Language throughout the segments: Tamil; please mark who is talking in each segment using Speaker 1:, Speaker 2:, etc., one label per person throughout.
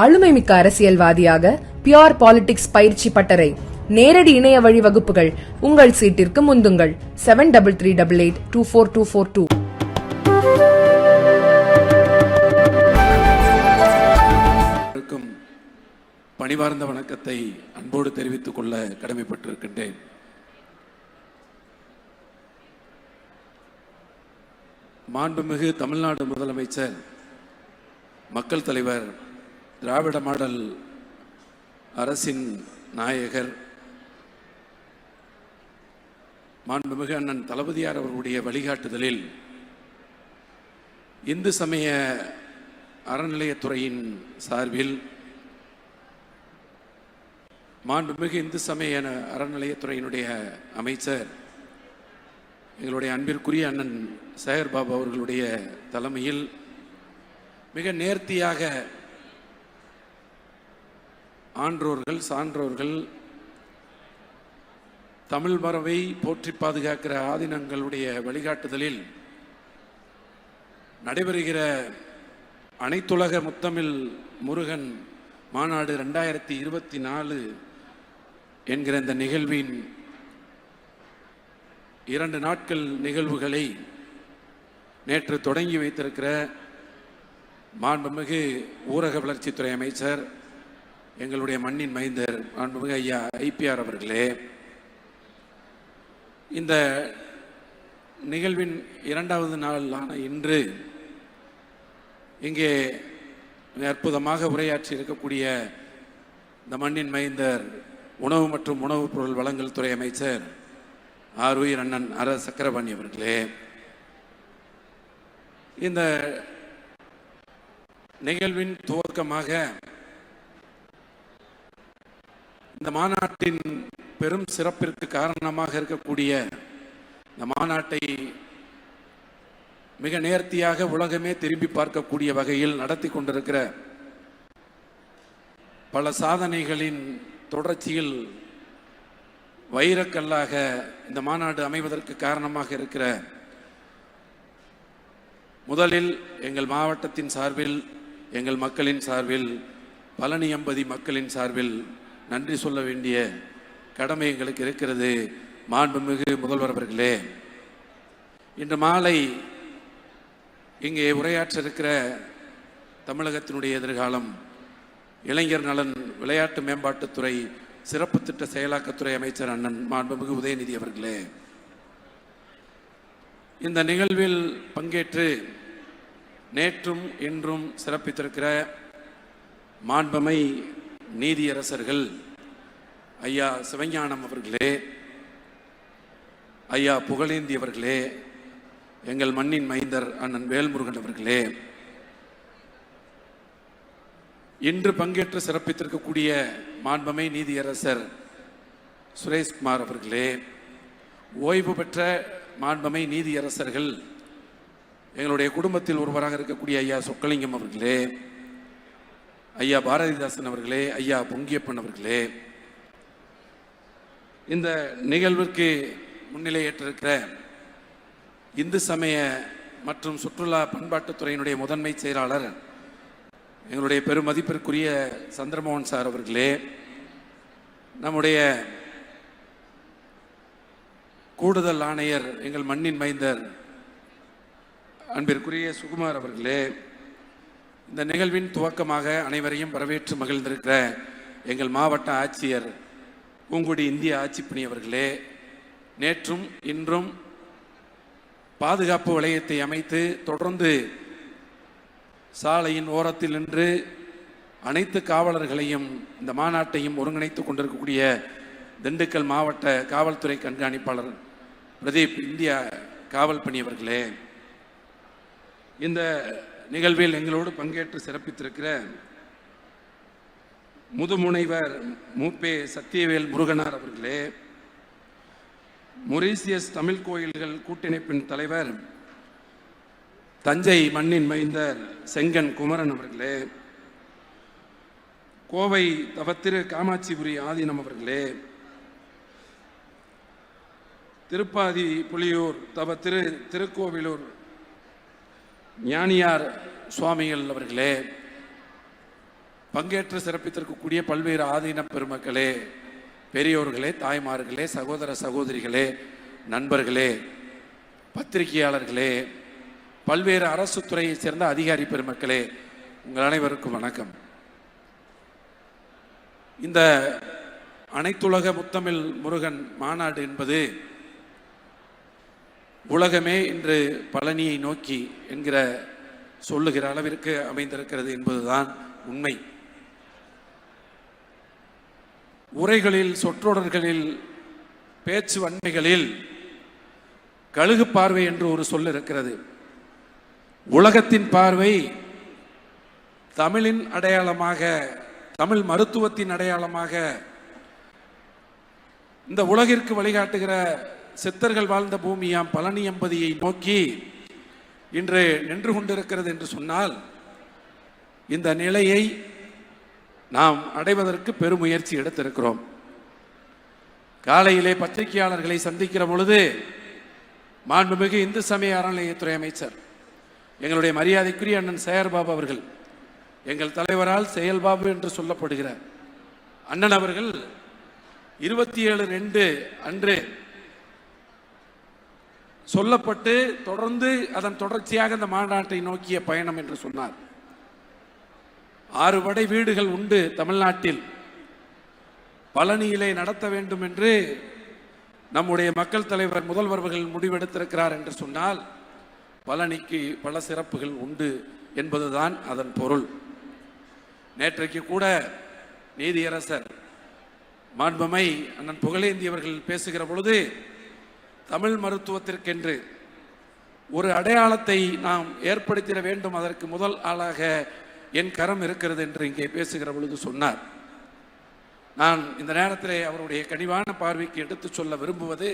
Speaker 1: ஆளுமை மிக்க அரசியல்வாதியாக பியோர் பாலிடிக்ஸ் பயிற்சி பட்டறை நேரடி இணைய வழி வகுப்புகள் உங்கள் சீட்டிற்கு முந்துங்கள். Seven double three double eight two four two four two
Speaker 2: இருக்கும் பணிவார்ந்த வணக்கத்தை அன்போடு தெரிவித்துக் கொள்ள கடமைப்பட்டிருக்கின்றேன். மாண்புமிகு தமிழ்நாடு முதலமைச்சர் மக்கள் தலைவர் திராவிட மாடல் அரசின் நாயகர் மாண்புமிகு அண்ணன் தளபதியார் அவர்களுடைய வழிகாட்டுதலில் இந்து சமய அறநிலையத்துறையின் சார்பில் மாண்புமிகு இந்து சமய அறநிலையத்துறையினுடைய அமைச்சர் எங்களுடைய அன்பிற்குரிய அண்ணன் சேகர் பாபு அவர்களுடைய தலைமையில் மிக நேர்த்தியாக ஆன்றோர்கள் சான்றோர்கள் தமிழ் மரபை போற்றி பாதுகாக்கிற ஆதீனங்களுடைய வழிகாட்டுதலில் நடைபெறுகிற அனைத்துலக முத்தமிழ் முருகன் மாநாடு ரெண்டாயிரத்தி இருபத்தி நாலு என்கிற இந்த நிகழ்வின் இரண்டு நாட்கள் நிகழ்வுகளை நேற்று தொடங்கி வைத்திருக்கிற மாண்புமிகு ஊரக வளர்ச்சித்துறை அமைச்சர் எங்களுடைய மண்ணின் மைந்தர் மாண்புமிகு ஐயா ஐபிஆர் அவர்களே இந்த நிகழ்வின் இரண்டாவது நாளான இன்று இங்கே அற்புதமாக உரையாற்றி இருக்கக்கூடிய இந்த மண்ணின் மைந்தர் உணவு மற்றும் உணவுப் பொருள் வழங்கல் துறை அமைச்சர் ஆர் உயிர் அண்ணன் அர சக்கரபாணி அவர்களே இந்த நிகழ்வின் துவக்கமாக இந்த மாநாட்டின் பெரும் சிறப்பிற்கு காரணமாக இருக்கக்கூடிய இந்த மாநாட்டை மிக நேர்த்தியாக உலகமே திரும்பி பார்க்கக்கூடிய வகையில் நடத்தி கொண்டிருக்கிற பல சாதனைகளின் தொடர்ச்சியில் வைரக்கல்லாக இந்த மாநாடு அமைவதற்கு காரணமாக இருக்கிற முதலில் எங்கள் மாவட்டத்தின் சார்பில் எங்கள் மக்களின் சார்பில் பழனி எம்பதி மக்களின் சார்பில் நன்றி சொல்ல வேண்டிய கடமை எங்களுக்கு இருக்கிறது. மாண்புமிகு முதல்வர் அவர்களே இன்று மாலை இங்கே உரையாற்ற இருக்கிற தமிழகத்தினுடைய எதிர்காலம் இளைஞர் நலன் விளையாட்டு மேம்பாட்டுத்துறை சிறப்பு திட்ட செயலாக்கத்துறை அமைச்சர் அண்ணன் மாண்புமிகு உதயநிதி அவர்களே இந்த நிகழ்வில் பங்கேற்று நேற்றும் இன்றும் சிறப்பித்திருக்கிற மாண்பமை நீதியரசர்கள் ஐயா சிவஞானம் அவர்களே ஐயா புகழேந்தி அவர்களே எங்கள் மண்ணின் மைந்தர் அண்ணன் வேல்முருகன் அவர்களே இன்று பங்கேற்று சிறப்பித்திருக்கக்கூடிய மாண்பமை நீதியரசர் சுரேஷ்குமார் அவர்களே ஓய்வு பெற்ற மாண்பமை நீதியரசர்கள் எங்களுடைய குடும்பத்தில் ஒருவராக இருக்கக்கூடிய ஐயா சொக்கலிங்கம் அவர்களே ஐயா பாரதிதாசன் அவர்களே ஐயா பொங்கியப்பன் அவர்களே இந்த நிகழ்விற்கு முன்னிலையேற்றிருக்கிற இந்து சமய மற்றும் சுற்றுலா பண்பாட்டுத்துறையினுடைய முதன்மை செயலாளர் எங்களுடைய பெருமதிப்பிற்குரிய சந்திரமோகன் சார் அவர்களே நம்முடைய கூடுதல் ஆணையர் எங்கள் மண்ணின் மைந்தர் அன்பிற்குரிய சுகுமார் அவர்களே இந்த நிகழ்வின் துவக்கமாக அனைவரையும் வரவேற்று மகிழ்ந்திருக்கிற எங்கள் மாவட்ட ஆட்சியர் பூங்குடி இந்திய ஆட்சிப்பணி அவர்களே நேற்றும் இன்றும் பாதுகாப்பு வளையத்தை அமைத்து தொடர்ந்து சாலையின் ஓரத்தில் நின்று அனைத்து காவலர்களையும் இந்த மாநாட்டையும் ஒருங்கிணைத்துக் கொண்டிருக்கக்கூடிய திண்டுக்கல் மாவட்ட காவல்துறை கண்காணிப்பாளர் பிரதீப் இந்தியா காவல் பணியவர்களே இந்த நிகழ்வில் எங்களோடு பங்கேற்று சிறப்பித்திருக்கிற முதுமுனைவர் மூப்பே சத்தியவேல் முருகனார் அவர்களே மொரீசியஸ் தமிழ் கோயில்கள் கூட்டிணைப்பின் தலைவர் தஞ்சை மண்ணின் மைந்தர் செங்கன் குமரன் அவர்களே கோவை தவத்திரு காமாட்சிபுரி ஆதீனம் அவர்களே திருப்பாதி புலியூர் தவ திரு திருக்கோவிலூர் ஞானியார் சுவாமிகள் அவர்களே பங்கேற்று சிறப்பித்திருக்கக்கூடிய பல்வேறு ஆதீன பெருமக்களே பெரியோர்களே தாய்மார்களே சகோதர சகோதரிகளே நண்பர்களே பத்திரிகையாளர்களே பல்வேறு அரசு துறையைச் சேர்ந்த அதிகாரி பெருமக்களே உங்கள் அனைவருக்கும் வணக்கம். இந்த அனைத்துலக முத்தமிழ் முருகன் மாநாடு என்பது உலகமே இன்று பழனியை நோக்கி என்கிற சொல்லுகிற அளவிற்கு அமைந்திருக்கிறது என்பதுதான் உண்மை. உரைகளில் சொற்றொடர்களில் பேச்சு வன்மைகளில் கழுகு பார்வை என்று ஒரு சொல் இருக்கிறது. உலகத்தின் பார்வை தமிழின் அடையாளமாக தமிழ் மருத்துவத்தின் அடையாளமாக இந்த உலகிற்கு வழிகாட்டுகிற சித்தர்கள் வாழ்ந்த பூமியாம் பழனி எம்பதியை நோக்கி இன்று நின்று கொண்டிருக்கிறது என்று சொன்னால் இந்த நிலையை நாம் அடைவதற்கு பெருமுயற்சி எடுத்திருக்கிறோம். காலையிலே பத்திரிகையாளர்களை சந்திக்கிற பொழுது மாண்புமிகு இந்து சமய அறநிலையத்துறை அமைச்சர் எங்களுடைய மரியாதைக்குரிய அண்ணன் சேகர்பாபு அவர்கள் எங்கள் தலைவரால் செயல்பாபு என்று சொல்லப்படுகிறார் அண்ணன் அவர்கள் இருபத்தி ஏழு ரெண்டு அன்று சொல்லப்பட்டு தொடர்ந்து அதன் தொடர்ச்சியாக இந்த மாநாட்டை நோக்கிய பயணம் என்று சொன்னார். ஆறு வடை வீடுகள் உண்டு தமிழ்நாட்டில். பழனியிலே நடத்த வேண்டும் என்று நம்முடைய மக்கள் தலைவர் முதல்வர்கள் முடிவெடுத்திருக்கிறார் என்று சொன்னால் பழனிக்கு பல சிறப்புகள் உண்டு என்பதுதான் அதன் பொருள். நேற்றைக்கு கூட நீதியரசர் மாண்புமை அண்ணன் புகழேந்தி அவர்கள் பேசுகிற பொழுது தமிழ் மருத்துவத்திற்கென்று ஒரு அடையாளத்தை நாம் ஏற்படுத்திட வேண்டும். அதற்கு முதல் ஆளாக என் கரம் இருக்கிறது என்று இங்கே பேசுகிற பொழுது சொன்னார். நான் இந்த நேரத்திலே அவருடைய கனிவான பார்வைக்கு எடுத்துச் சொல்ல விரும்புவது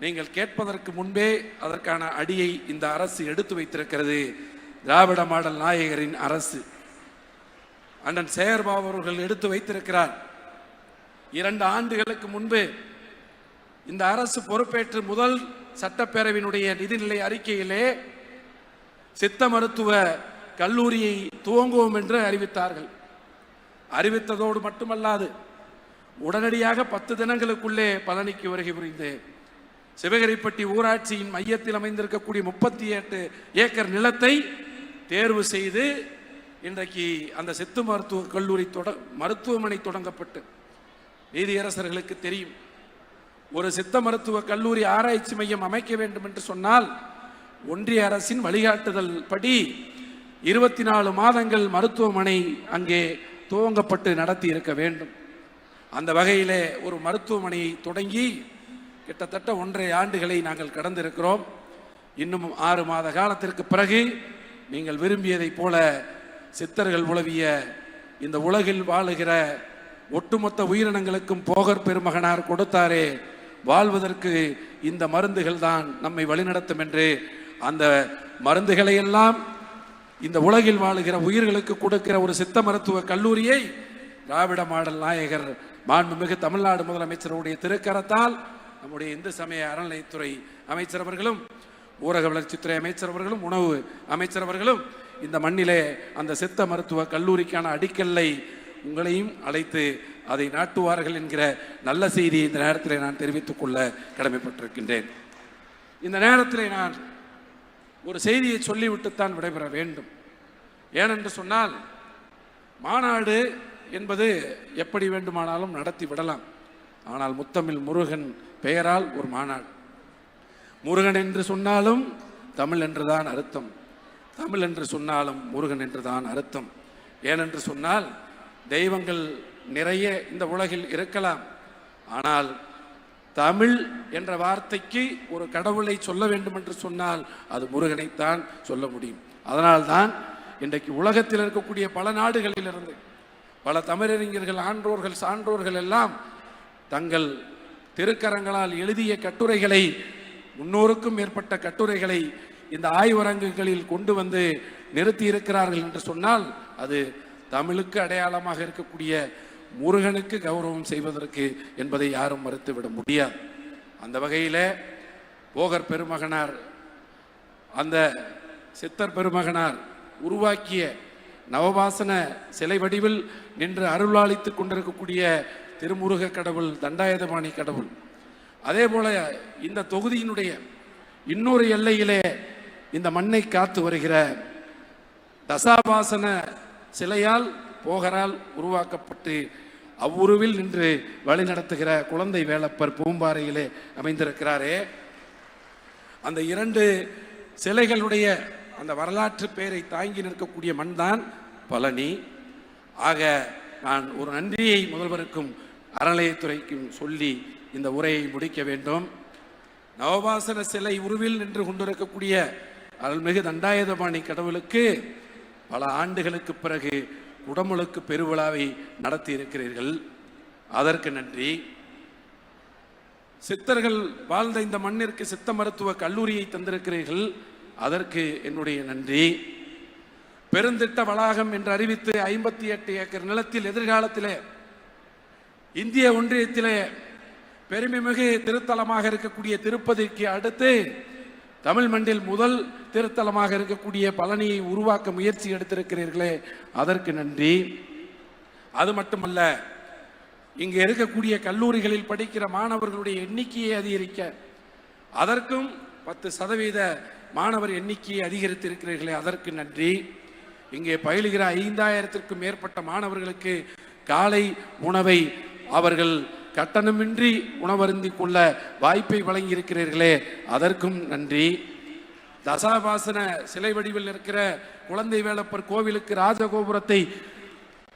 Speaker 2: நீங்கள் கேட்பதற்கு முன்பே அதற்கான அடியை இந்த அரசு எடுத்து வைத்திருக்கிறது. திராவிட மாடல் நாயகரின் அரசு. அண்ணன் சேகர்பாபு அவர்கள் எடுத்து வைத்திருக்கிறார். இரண்டு ஆண்டுகளுக்கு முன்பு இந்த அரசு பொறுப்பேற்று முதல் சட்டப்பேரவையினுடைய நிதிநிலை அறிக்கையிலே சித்த மருத்துவ கல்லூரியை துவங்குவோம் என்று அறிவித்தார்கள். அறிவித்ததோடு மட்டுமல்லாது உடனடியாக பத்து தினங்களுக்குள்ளே பழனிக்கு வருகை புரிந்து சிவகரிப்பட்டி ஊராட்சியின் மையத்தில் அமைந்திருக்கக்கூடிய முப்பத்தி எட்டு ஏக்கர் நிலத்தை தேர்வு செய்து இன்றைக்கு அந்த சித்து மருத்துவ கல்லூரி தொட மருத்துவமனை தொடங்கப்பட்டு. நீதியரசர்களுக்கு தெரியும். ஒரு சித்த மருத்துவ கல்லூரி ஆராய்ச்சி மையம் அமைக்க வேண்டும் என்று சொன்னால் ஒன்றிய அரசின் வழிகாட்டுதல் படி இருபத்தி நாலு மாதங்கள் மருத்துவமனை அங்கே துவங்கப்பட்டு நடத்தி இருக்க வேண்டும். அந்த வகையிலே ஒரு மருத்துவமனையை தொடங்கி கிட்டத்தட்ட ஒன்றரை ஆண்டுகளை நாங்கள் கடந்திருக்கிறோம். இன்னும் ஆறு மாத காலத்திற்கு பிறகு நீங்கள் விரும்பியதைப் போல சித்தர்கள் உழவிய இந்த உலகில் வாழுகிற ஒட்டுமொத்த உயிரினங்களுக்கும் போகர் பெருமகனார் கொடுத்தாரே வாழ்வதற்கு இந்த மருந்துகள் தான் நம்மை வழிநடத்தும் என்று அந்த மருந்துகளை எல்லாம் இந்த உலகில் வாழுகிற உயிர்களுக்கு கொடுக்கிற ஒரு சித்த மருத்துவ கல்லூரியை திராவிட மாடல் நாயகர் மாண்புமிகு தமிழ்நாடு முதலமைச்சருடைய திருக்கரத்தால் நம்முடைய இந்து சமய அறநிலையத்துறை அமைச்சர் அவர்களும் ஊரக வளர்ச்சித்துறை அமைச்சர் அவர்களும் உணவு அமைச்சர் அவர்களும் இந்த மண்ணிலே அந்த சித்த மருத்துவ கல்லூரிக்கான அடிக்கல்லை உங்களையும் அழைத்து அதை நாட்டுவார்கள் என்கிற நல்ல செய்தியை இந்த நேரத்தில் நான் தெரிவித்துக் கொள்ள கடமைப்பட்டிருக்கின்றேன். இந்த நேரத்தில் நான் ஒரு செய்தியை சொல்லிவிட்டுத்தான் விடைபெற வேண்டும். ஏனென்று சொன்னால் மாநாடு என்பது எப்படி வேண்டுமானாலும் நடத்தி விடலாம். ஆனால் முத்தமிழ் முருகன் பெயரால் ஒரு மாநாடு. முருகன் என்று சொன்னாலும் தமிழ் என்றுதான் அர்த்தம். தமிழ் என்று சொன்னாலும் முருகன் என்றுதான் அர்த்தம். ஏனென்று சொன்னால் தெய்வங்கள் நிறைய இந்த உலகில் இருக்கலாம். ஆனால் தமிழ் என்ற வார்த்தைக்கு ஒரு கடவுளை சொல்ல வேண்டும் என்று சொன்னால் அது முருகனைத்தான் சொல்ல முடியும். அதனால்தான் இன்றைக்கு உலகத்தில் இருக்கக்கூடிய பல நாடுகளிலிருந்து பல தமிழறிஞர்கள் ஆன்றோர்கள் சான்றோர்கள் எல்லாம் தங்கள் திருக்கரங்களால் எழுதிய கட்டுரைகளை முன்னூறுக்கும் மேற்பட்ட கட்டுரைகளை இந்த ஆய்வரங்குகளில் கொண்டு வந்து நிறுத்தி இருக்கிறார்கள் என்று சொன்னால் அது தமிழுக்கு அடையாளமாக இருக்கக்கூடிய முருகனுக்கு கௌரவம் செய்வதற்கு என்பதை யாரும் மறுத்துவிட முடியாது. அந்த வகையில் போகர் பெருமகனார் அந்த சித்தர் பெருமகனார் உருவாக்கிய நவபாசன சிலை வடிவில் நின்று அருளாளித்து கொண்டிருக்கக்கூடிய திருமுருக கடவுள் தண்டாயுதபாணி கடவுள். அதே போல இந்த தொகுதியினுடைய இன்னொரு எல்லையிலே இந்த மண்ணை காத்து வருகிற தசாபாசன சிலையால் போகரால் உருவாக்கப்பட்டு அவ்வுருவில் நின்று வழி நடத்துகிற குழந்தை வேலப்பர் பூம்பாறையிலே அமைந்திருக்கிறாரே. அந்த இரண்டு சிலைகளுடைய அந்த வரலாற்று பெயரை தாங்கி நிற்கக்கூடிய மண் தான் பழனி. ஆக நான் ஒரு நன்றியை முதல்வருக்கும் அறநிலையத்துறைக்கும் சொல்லி இந்த உரையை முடிக்க வேண்டும். நவபாசன சிலை உருவில் நின்று கொண்டிருக்கக்கூடிய அருள்மிகு தண்டாயுதபாணி கடவுளுக்கு பல ஆண்டுகளுக்கு பிறகு குடமுழுக்கு பெருவிழாவை நடத்தி இருக்கிறீர்கள் அதற்கு நன்றி. சித்தர்கள் வாழ்ந்த இந்த மண்ணிற்கு சித்த மருத்துவ கல்லூரியை தந்திருக்கிறீர்கள். அதற்கு என்னுடைய நன்றி. பெருந்திட்ட வளாகம் என்று அறிவித்து ஐம்பத்தி எட்டு ஏக்கர் நிலத்தில் எதிர்காலத்திலே இந்திய ஒன்றியத்திலே பெருமைமிகு திருத்தலமாக இருக்கக்கூடிய திருப்பதிக்கு அடுத்து தமிழ் மண்டில் முதல் திருத்தலமாக இருக்கக்கூடிய பழனியை உருவாக்க முயற்சி எடுத்திருக்கிறீர்களே அதற்கு நன்றி. அது மட்டுமல்ல இங்கே இருக்கக்கூடிய கல்லூரிகளில் படிக்கிற மாணவர்களுடைய எண்ணிக்கையை அதிகரிக்க அதற்கும் பத்து சதவீத மாணவர் எண்ணிக்கையை அதிகரித்திருக்கிறீர்களே அதற்கு நன்றி. இங்கே பயிலுகிற ஐந்தாயிரத்திற்கும் மேற்பட்ட மாணவர்களுக்கு காலை உணவை அவர்கள் கட்டணமின்றி உணவருந்தி கொள்ள வாய்ப்பை வழங்கியிருக்கிறீர்களே அதற்கும் நன்றி. தசாபாசன சிலை வடிவில் இருக்கிற குழந்தை வேலப்பர் கோவிலுக்கு ராஜகோபுரத்தை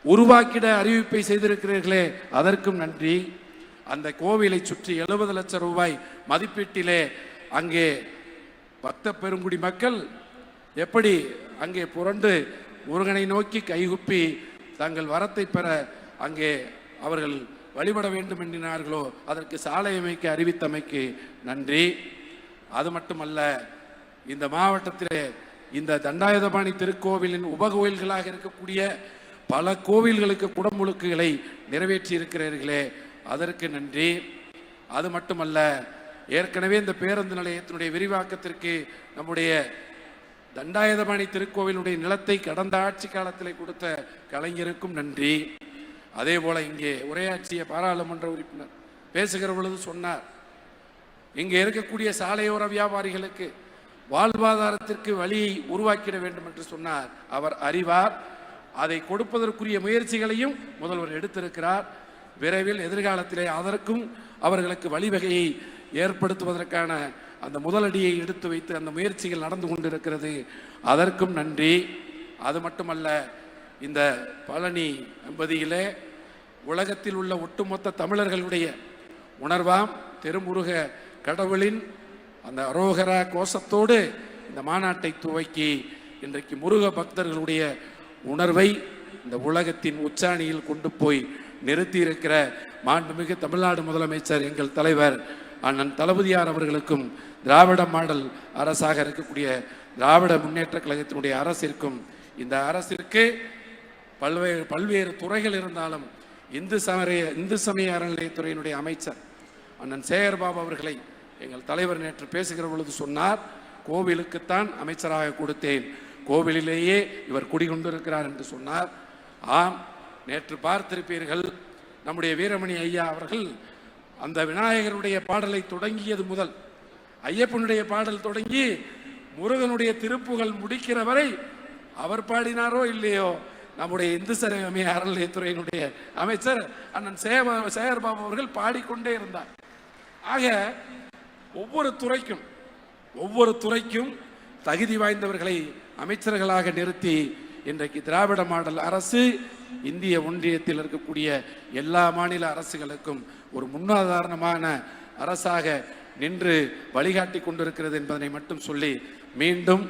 Speaker 2: உருவாக்கிட அறிவிப்பை செய்திருக்கிறீர்களே அதற்கும் நன்றி. அந்த கோவிலை சுற்றி எழுபது லட்சம் ரூபாய் மதிப்பீட்டிலே அங்கே பக்த பெருங்குடி மக்கள் எப்படி அங்கே புரண்டு முருகனை நோக்கி கைகுப்பி தங்கள் வரத்தை பெற அங்கே அவர்கள் வழிபட வேண்டும் எண்ணினார்களோ அதற்கு சாலை அமைக்க அறிவித்தமைக்கு நன்றி. அது மட்டுமல்ல இந்த மாவட்டத்திலே இந்த தண்டாயுதபாணி திருக்கோவிலின் உபகோயில்களாக இருக்கக்கூடிய பல கோவில்களுக்கு குடமுழுக்குகளை நிறைவேற்றி இருக்கிறீர்களே அதற்கு நன்றி. அது மட்டுமல்ல ஏற்கனவே இந்த பேருந்து நிலையத்தினுடைய விரிவாக்கத்திற்கு நம்முடைய தண்டாயுதபாணி திருக்கோவிலுடைய நிலத்தை கடந்த ஆட்சி காலத்தில் கொடுத்த கலைஞருக்கும் நன்றி. அதே போல் இங்கே உரையாற்றிய பாராளுமன்ற உறுப்பினர் பேசுகிற பொழுது சொன்னார் இங்கே இருக்கக்கூடிய சாலையோர வியாபாரிகளுக்கு வாழ்வாதாரத்திற்கு வழியை உருவாக்கிட வேண்டும் என்று சொன்னார். அவர் அறிவார் அதை கொடுப்பதற்குரிய முயற்சிகளையும் முதல்வர் எடுத்திருக்கிறார். விரைவில் எதிர்காலத்திலே அதற்கும் அவர்களுக்கு வழிவகையை ஏற்படுத்துவதற்கான அந்த முதலடியை எடுத்து வைத்து அந்த முயற்சிகள் நடந்து கொண்டிருக்கிறது. அதற்கும் நன்றி. அது மட்டுமல்ல இந்த பழனி என்பதியிலே உலகத்தில் உள்ள ஒட்டுமொத்த தமிழர்களுடைய உணர்வாம் திருமுருக கடவுளின் அந்த அரோகரா கோஷத்தோடு இந்த மாநாட்டை துவக்கி இன்றைக்கு முருக பக்தர்களுடைய உணர்வை இந்த உலகத்தின் உச்சாணியில் கொண்டு போய் நிறுத்தியிருக்கிற மாண்புமிகு தமிழ்நாடு முதலமைச்சர் எங்கள் தலைவர் அண்ணன் தளபதியார் அவர்களுக்கும் திராவிட மாடல் அரசாக இருக்கக்கூடிய திராவிட முன்னேற்ற கழகத்தினுடைய அரசிற்கும் இந்த அரசிற்கு பல்வேறு பல்வேறு துறைகள் இருந்தாலும் இந்து சமய இந்து சமய அறநிலையத்துறையினுடைய அமைச்சர் அண்ணன் சேகர்பாபு அவர்களை எங்கள் தலைவர் நேற்று பேசுகிற பொழுது சொன்னார் கோவிலுக்குத்தான் அமைச்சராக கொடுத்தேன். கோவிலிலேயே இவர் குடிகொண்டிருக்கிறார் என்று சொன்னார். ஆம் நேற்று பார்த்திருப்பீர்கள் நம்முடைய வீரமணி ஐயா அவர்கள் அந்த விநாயகருடைய பாடலை தொடங்கியது முதல் ஐயப்பனுடைய பாடல் தொடங்கி முருகனுடைய திருப்புகள் முடிக்கிற வரை அவர் பாடினாரோ இல்லையோ நம்முடைய இந்து சமய அறநிலையத்துறையினுடைய அமைச்சர் அண்ணன் சேவ சேகர்பாபு அவர்கள் பாடிக்கொண்டே இருந்தார். ஆக ஒவ்வொரு துறைக்கும் ஒவ்வொரு துறைக்கும் தகுதி வாய்ந்தவர்களை அமைச்சர்களாக நிறுத்தி இன்றைக்கு திராவிட மாடல் அரசு இந்திய ஒன்றியத்தில் இருக்கக்கூடிய எல்லா மாநில அரசுகளுக்கும் ஒரு முன்னுதாரணமான அரசாக நின்று வழிகாட்டி கொண்டிருக்கிறது என்பதனை மட்டும் சொல்லி மீண்டும்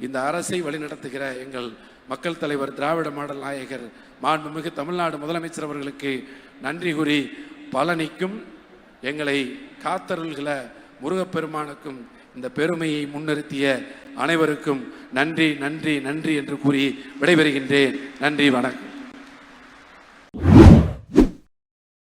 Speaker 2: இந்த அரசை வழிநடத்துகிற எங்கள் மக்கள் தலைவர் திராவிட மாடல் நாயகர் மாண்புமிகு தமிழ்நாடு முதலமைச்சர் அவர்களுக்கு நன்றி கூறி பலனிக்கும் எங்களை காத்தருள்கிற முருகப்பெருமானுக்கும் இந்த பெருமையை முன்னிறுத்திய அனைவருக்கும் நன்றி நன்றி நன்றி என்று கூறி விடைபெறுகின்றேன். நன்றி வணக்கம்.